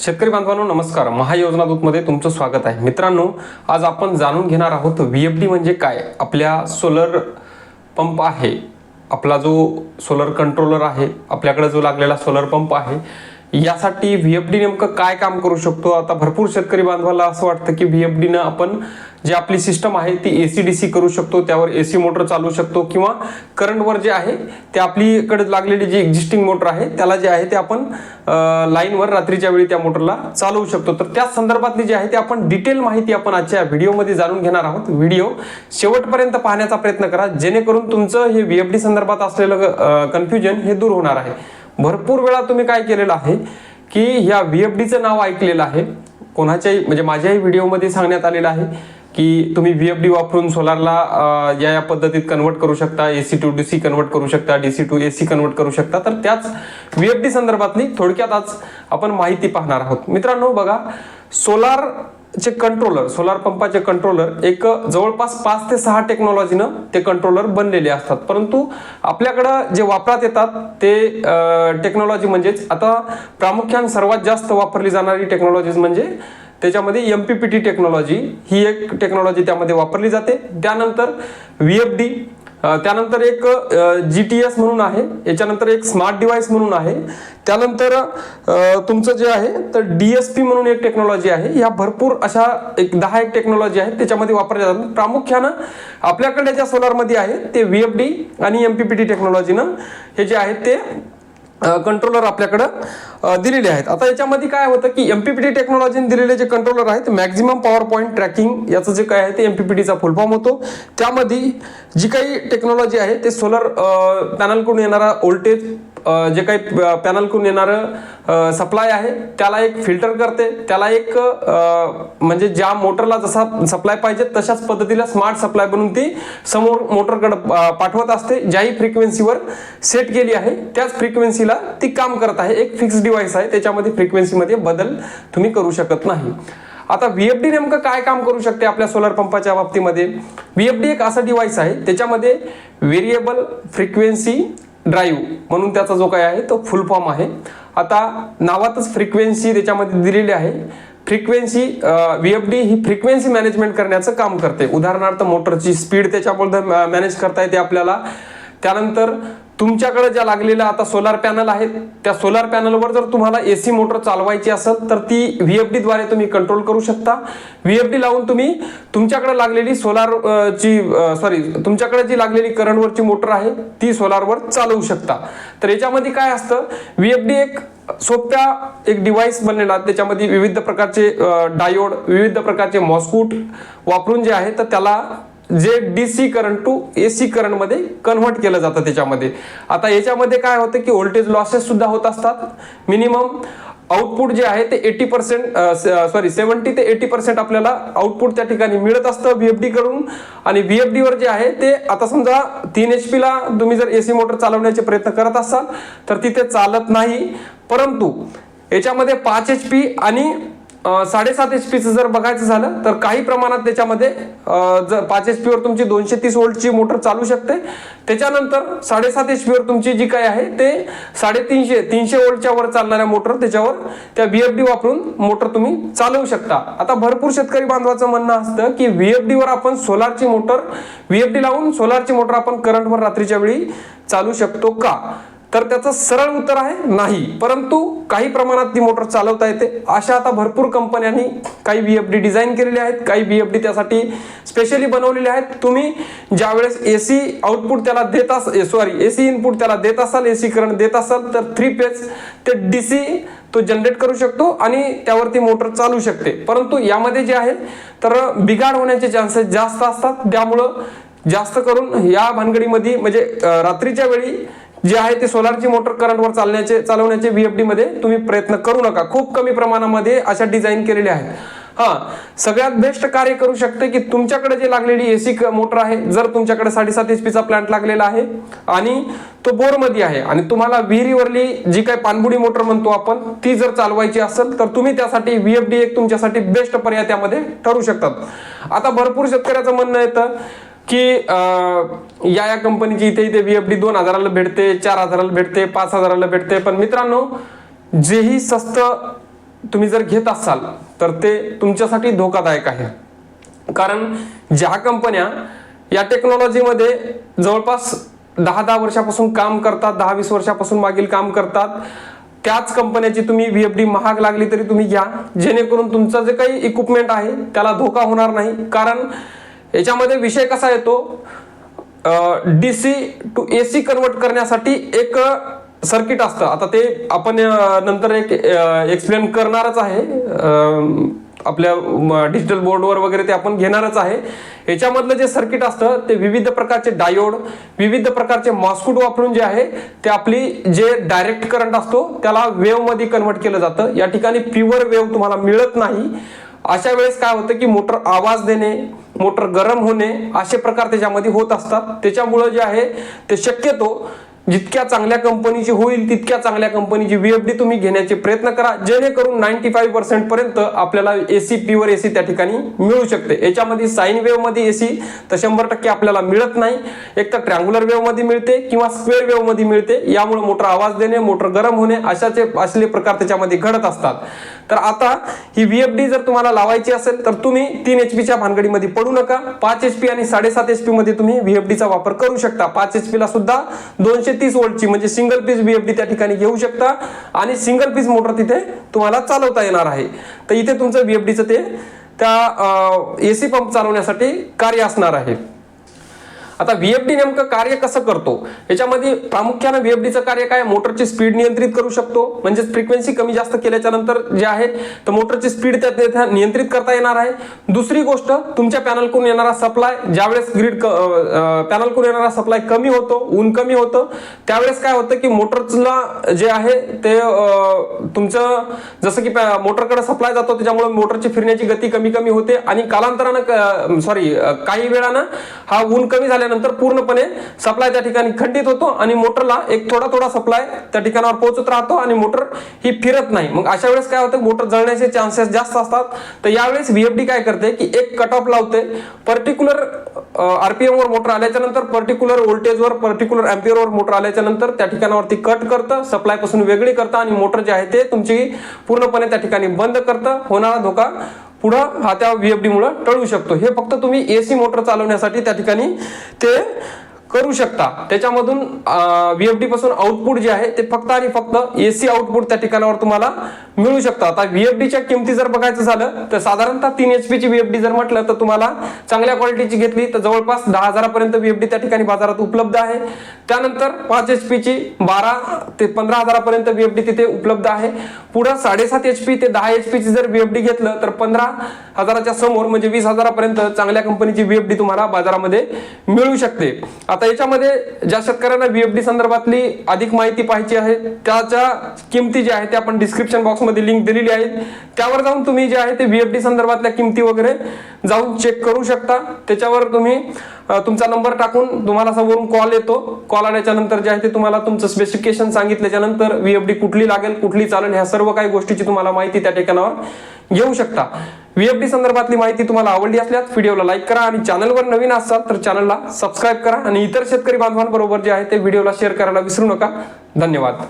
शेतकरी बांधवांनो नमस्कार. महायोजना दूतमध्ये तुमचं स्वागत आहे. मित्रांनो आज आपण जाणून घेणार आहोत व्ही एफ डी म्हणजे काय? आपल्या सोलर पंप आहे. आपला जो सोलर कंट्रोलर आहे आपल्याकडे जो लागलेला सोलर पंप आहे यासाठी व्ही एफ डी नेमकं काय काम करू शकतो? आता भरपूर शेतकरी बांधवाला असं वाटतं की व्ही एफ डीनं आपण जी आपली सिस्टम आहे ती ए सी डी सी करू शकतो त्यावर ए सी मोटर चालू शकतो किंवा करंटवर जे आहे ते आपलीकडे लागलेली जी एक्झिस्टिंग मोटर आहे त्याला जे आहे ते आपण लाईनवर रात्रीच्या वेळी त्या मोटरला चालवू शकतो. तर त्या संदर्भातली जी आहे ते आपण डिटेल माहिती आपण आजच्या व्हिडिओमध्ये जाणून घेणार आहोत. व्हिडिओ शेवटपर्यंत पाहण्याचा प्रयत्न करा जेणेकरून तुमचं हे व्ही एफ डी संदर्भात असलेलं कन्फ्युजन हे दूर होणार आहे. भरपूर वेळा तुम्ही काय केलेलं आहे की ह्या व्ही एफ डीचं नाव ऐकलेलं आहे. कोणाच्याही म्हणजे माझ्याही व्हिडिओमध्ये सांगण्यात आलेलं आहे की तुम्ही व्ही एफ डी वापरून सोलारला या या पद्धतीत कन्वर्ट करू शकता A C to D C convert करू शकता D C to A C convert करू शकता. तर त्याच व्ही एफ डी संदर्भातली थोडक्यात आज आपण माहिती पाहणार आहोत. मित्रांनो बघा सोलार चे कंट्रोलर सोलार पंपाचे कंट्रोलर एक जवळपास पाच ते सहा टेक्नॉलॉजीनं ते कंट्रोलर बनलेले असतात. परंतु आपल्याकडं जे वापरात येतात ते टेक्नॉलॉजी म्हणजेच आता प्रामुख्याने सर्वात जास्त वापरली जाणारी टेक्नॉलॉजीज म्हणजे त्याच्यामध्ये M P P T technology ही एक टेक्नॉलॉजी त्यामध्ये वापरली जाते. त्यानंतर व्ही एफ डी त्यानंतर एक जी टी एस म्हणून आहे. याच्यानंतर एक स्मार्ट डिव्हाइस म्हणून आहे. त्यानंतर तुमचं जे आहे तर डी एस पी म्हणून एक टेक्नॉलॉजी आहे. ह्या भरपूर अशा एक दहा एक टेक्नॉलॉजी आहेत त्याच्यामध्ये वापरल्या जातात. प्रामुख्यानं आपल्याकडे ज्या सोलारमध्ये आहे ते व्ही एफ डी आणि एम पी पी टी टेक्नॉलॉजीनं हे जे आहेत ते कंट्रोलर आपल्याकडं दिलेले आहेत. आता याच्यामध्ये काय होतं की एम पी टी टेक्नॉलॉजीने दिलेले जे कंट्रोलर आहेत मॅक्झिमम पॉवर पॉईंट ट्रॅकिंग याचं जे काय आहे ते एम पी पी टीचा फुल फॉर्म होतो. त्यामध्ये जी काही टेक्नॉलॉजी आहे ते सोलर पॅनलकडून येणारा व्होल्टेज जे काही पॅनलकडून येणारं सप्लाय आहे त्याला एक फिल्टर करते. त्याला एक म्हणजे ज्या मोटरला जसा सप्लाय पाहिजे तशाच पद्धतीला स्मार्ट सप्लाय बनवून ती समोर मोटरकडे पाठवत असते ज्याही फ्रिक्वेन्सीवर सेट केली आहे. त्याच फ्रिक्वेन्सीला ती काम करत आहे. एक फिक्स डिव्हाइस आहे. त्याच्यामध्ये फ्रिक्वेन्सीमध्ये बदल तुम्ही करू शकत नाही. आता व्हीएफडी नेमकं काय काम करू शकते आपल्या सोलर पंपाच्या बाबतीमध्ये? व्हीएफडी एक असा डिव्हाइस आहे. त्याच्यामध्ये व्हेरिएबल फ्रिक्वेन्सी ड्राईव्ह म्हणून त्याचा जो काय आहे तो फुल फॉर्म आहे. आता नावातच फ्रिक्वेन्सी त्याच्यामध्ये दिलेली आहे. फ्रिक्वेन्सी व्ही एफ डी ही फ्रिक्वेन्सी मॅनेजमेंट करण्याचं काम करते. उदाहरणार्थ मोटरची स्पीड त्याच्याबद्दल मॅनेज करता येते आपल्याला. त्यानंतर तुमच्याकडे ज्या लागलेल्या आता सोलार पॅनल आहेत त्या सोलार पॅनलवर जर तुम्हाला एसी मोटर चालवायची असेल तर ती व्ही एफद्वारे तुम्ही कंट्रोल करू शकता. व्ही एफ डी लावून तुम्ही तुमच्याकडे लागलेली सोलार ची सॉरी तुमच्याकडे जी लागलेली करंटवरची मोटर आहे ती सोलारवर चालवू शकता. तर याच्यामध्ये काय असतं व्ही एफ डी एक सोप्या एक डिव्हाइस बनलेला त्याच्यामध्ये विविध प्रकारचे डायोड विविध प्रकारचे मॉस्कूट वापरून जे आहे तर त्याला जे D C current to A C करंटमध्ये कन्व्हर्ट केलं जातं त्याच्यामध्ये. आता याच्यामध्ये काय होतं की व्होल्टेज लॉसेस सुद्धा होत असतात. मिनिमम आउटपुट जे आहे ते एटी पर्सेंट सॉरी सेवन्टी ते एटी पर्सेंट आपल्याला आउटपुट त्या ठिकाणी मिळत असतं व्हीएफडी कडून. आणि व्हीएफडी वर जे आहे ते आता समजा तीन एच ला तुम्ही जर एसी मोटर चालवण्याचे प्रयत्न करत असाल तर तिथे चालत नाही. परंतु याच्यामध्ये पाच एच पी आणि साडेसात एच पीचं जर बघायचं झालं तर काही प्रमाणात त्याच्यामध्ये जर पाच एच पीवर तुमची दोनशे तीस वोल्टची मोटर चालू शकते. त्याच्यानंतर साडेसात एच पीवर तुमची जी काय आहे ते साडेतीनशे तीनशे वोल्टच्या वर चालणाऱ्या मोटर त्याच्यावर त्या व्हीएफडी वापरून मोटर तुम्ही चालवू शकता. आता भरपूर शेतकरी बांधवाचं म्हणणं असतं की व्हीएफडी वर आपण सोलारची मोटर व्हीएफडी लावून सोलारची मोटर आपण करंटवर रात्रीच्या वेळी चालू शकतो का? तर त्याचं सरळ उत्तर आहे नाही. परंतु काही प्रमाणात ती मोटर चालवता येते. अशा आता भरपूर कंपन्यांनी काही व्ही एफ डी डिझाईन केलेले आहेत. काही व्ही एफ डी त्यासाठी स्पेशली बनवलेले आहेत. तुम्ही ज्यावेळेस ए सी आउटपुट त्याला देत असाल सॉरी ए सी इनपुट त्याला देत असाल ए सी करंट देत असाल तर थ्री पेज ते डी सी तो जनरेट करू शकतो आणि त्यावरती मोटर चालू शकते. परंतु यामध्ये जे आहे तर बिघाड होण्याचे चान्सेस जास्त असतात. त्यामुळं जास्त करून या भानगडीमध्ये म्हणजे रात्रीच्या वेळी जे आहे ते सोलारची मोटर करंटवर चालण्याचे चालवण्याचे व्हीएफडी मध्ये तुम्ही प्रयत्न करू नका. खूप कमी प्रमाणामध्ये अशा डिझाईन केलेल्या आहेत. हा सगळ्यात बेस्ट कार्य करू शकते की तुमच्याकडे जे लागलेली एसी मोटर आहे जर तुमच्याकडे साडेसात एच चा प्लांट लागलेला आहे आणि तो बोरमध्ये आहे आणि तुम्हाला विहिरीवरली जी काही पाणबुडी मोटर म्हणतो आपण ती जर चालवायची असेल तर तुम्ही त्यासाठी व्हीएफडी एक तुमच्यासाठी बेस्ट पर्याय त्यामध्ये ठरू शकतात. आता भरपूर शेतकऱ्याचं म्हणणं येतं की या या कंपनीची इथे इथे वी एफ डी दोन हजाराला भेटते चार हजाराला भेटते पाच हजाराला भेटते. पण मित्रांनो जेही स्वस्त तुम्ही जर घेत असाल तर ते तुमच्यासाठी धोकादायक आहे. कारण ज्या कंपन्या या टेक्नॉलॉजीमध्ये जवळपास दहा दहा वर्षापासून काम करतात दहा वीस वर्षापासून मागील काम करतात त्याच कंपन्याची तुम्ही व्ही एफ डी महाग लागली तरी तुम्ही घ्या. जेणेकरून तुमचं जे काही इक्विपमेंट आहे त्याला धोका होणार नाही. कारण याच्यामध्ये विषय कसा येतो? D C to A C convert करण्यासाठी एक सर्किट असतं. आता ते आपण नंतर एक एक्सप्लेन करणारच आहे. आपल्या डिजिटल बोर्डवर वगैरे ते आपण घेणारच आहे. याच्यामधलं जे सर्किट असतं ते विविध प्रकारचे डायोड विविध प्रकारचे मॉस्कुट वापरून जे आहे ते आपली जे डायरेक्ट करंट असतो त्याला वेव्हमध्ये कन्वर्ट केलं जातं. या ठिकाणी प्युअर वेव्ह तुम्हाला मिळत नाही. अशा वेळेस काय होतं की मोटर आवाज देणे मोटर गरम होणे असे प्रकार त्याच्यामध्ये होत असतात. त्याच्यामुळं जे आहे ते शक्यतो जितक्या चांगल्या कंपनीची होईल तितक्या चांगल्या कंपनीची व्हीएफडी तुम्ही घेण्याचे प्रयत्न करा. जेणेकरून नाईन्टी फाईव्ह पर्सेंट पर्यंत आपल्याला एसी प्युअर एसी त्या ठिकाणी मिळू शकते. याच्यामध्ये साईन वेव्हमध्ये एसी तर शंभर टक्के आपल्याला मिळत नाही. एक तर ट्रँग्युलर वेव्हमध्ये मिळते किंवा स्क्वेअर वेव्हमध्ये मिळते. यामुळे मोटर आवाज देणे मोटर गरम होणे अशाचे असले प्रकार त्याच्यामध्ये घडत असतात. तर आता ही व्हीएफडी जर तुम्हाला लावायची असेल तर तुम्ही तीन एच पीच्या भानगडीमध्ये पडू नका. पाच एच पी आणि साडेसात एच पी मध्ये तुम्ही व्हीएफडीचा वापर करू शकता. पाच एच ला सुद्धा दोनशे तीस वोल्टची म्हणजे सिंगल पीस बीएफडी त्या ठिकाणी घेऊ शकता. आणि सिंगल पीस मोटर तिथे तुम्हाला चालवता येणार आहे. तर इथे तुमचं बीएफडीचं ते त्या एसी पंप चालवण्यासाठी कार्य असणार आहे. आता व्हीएफडी नेमकं कार्य कसं करतो? याच्यामध्ये प्रामुख्यानं व्हीएफडीचं कार्य काय? मोटरची स्पीड नियंत्रित करू शकतो. म्हणजेच फ्रिक्वेन्सी कमी जास्त केल्याच्यानंतर जे आहे तर मोटरची स्पीड त्या नियंत्रित करता येणार आहे. दुसरी गोष्ट तुमच्या पॅनलकडून येणारा सप्लाय ज्यावेळेस ग्रीड पॅनलकडून येणारा सप्लाय कमी होतो ऊन कमी होतं त्यावेळेस काय होतं की मोटरला जे आहे ते तुमचं जसं की मोटरकडे सप्लाय जातो त्याच्यामुळे मोटरची फिरण्याची गती कमी कमी होते आणि कालांतरानं सॉरी काही वेळानं हा ऊन कमी झाल्यानंतर पूर्णपणे सप्लाय त्या ठिकाणी खंडित होतो आणि मोटरला एक थोडा थोडा सप्लाय त्या ठिकाणावर पोहोचत राहतो आणि मोटर ही फिरत नाही. मग अशा वेळेस काय होतं? मोटर जळण्याचे चान्सेस जास्त असतात. तर यावेळेस व्हीएफडी काय करते? की एक कट ऑफ लावते पर्टिक्युलर आरपीएम वर मोटर आल्याच्यानंतर पर्टिक्युलर व्होल्टेजवर पर्टिक्युलर वर मोटर आल्याच्यानंतर त्या ठिकाणावरती कट करतं. सप्लायपासून वेगळी करतं आणि मोटर जे आहे ते तुमची पूर्णपणे त्या ठिकाणी बंद करतं. होणारा धोका पुढं हा त्या व्हीएफडी मुळे टळू शकतो. हे फक्त तुम्ही एसी मोटर चालवण्यासाठी त्या ठिकाणी ते करू शकता. त्याच्यामधून व्हीएफडी पासून आउटपुट जे आहे ते फक्त आणि फक्त एसी आउटपुट त्या ठिकाणावर तुम्हाला मिळू शकतं. आता व्हीएफडीच्या किमती जर बघायचं झालं तर साधारणतः तीन एच ची व्हीएफडी जर म्हटलं तर तुम्हाला चांगल्या क्वालिटीची घेतली तर जवळपास दहा हजारापर्यंत व्हीएफडी त्या ठिकाणी बाजारात उपलब्ध आहे. त्यानंतर पाच एच ची बारा ते पंधरा हजारापर्यंत व्हीएफडी तिथे उपलब्ध आहे. पुढं साडेसात एच पी ते दहा एच ची जर व्हीएफडी घेतलं तर पंधरा हजाराच्या समोर म्हणजे वीस हजारापर्यंत चांगल्या कंपनीची व्हीएफडी तुम्हाला बाजारामध्ये मिळू शकते. आता याच्यामध्ये ज्या शेतकऱ्यांना व्हीएफडी संदर्भातली अधिक माहिती पाहिजे आहे त्याच्या किमती ज्या आहेत त्या आपण डिस्क्रिप्शन बॉक्समध्ये लिंक दिलेली आहे त्यावर जाऊन तुम्ही जे आहे ते व्हीएफडी संदर्भातल्या किमती वगैरे जाऊन चेक करू शकता. त्याच्यावर तुम्ही तुमचा नंबर टाकून तुम्हाला समोरून कॉल येतो. कॉल आल्याच्यानंतर जे आहे ते तुम्हाला तुमचं स्पेसिफिकेशन सांगितल्याच्या नंतर व्हीएफडी कुठली लागेल कुठली चालेल ह्या सर्व काही गोष्टीची तुम्हाला माहिती त्या ठिकाणावर घेऊ शकता. व्हीएफडी संदर्भातली माहिती तुम्हाला आवडली असल्यास व्हिडिओला लाईक करा आणि चॅनलवर नवीन असाल तर चॅनलला सबस्क्राईब करा आणि इतर शेतकरी बांधवांबरोबर जे आहे ते व्हिडिओला शेअर करायला विसरू नका. धन्यवाद.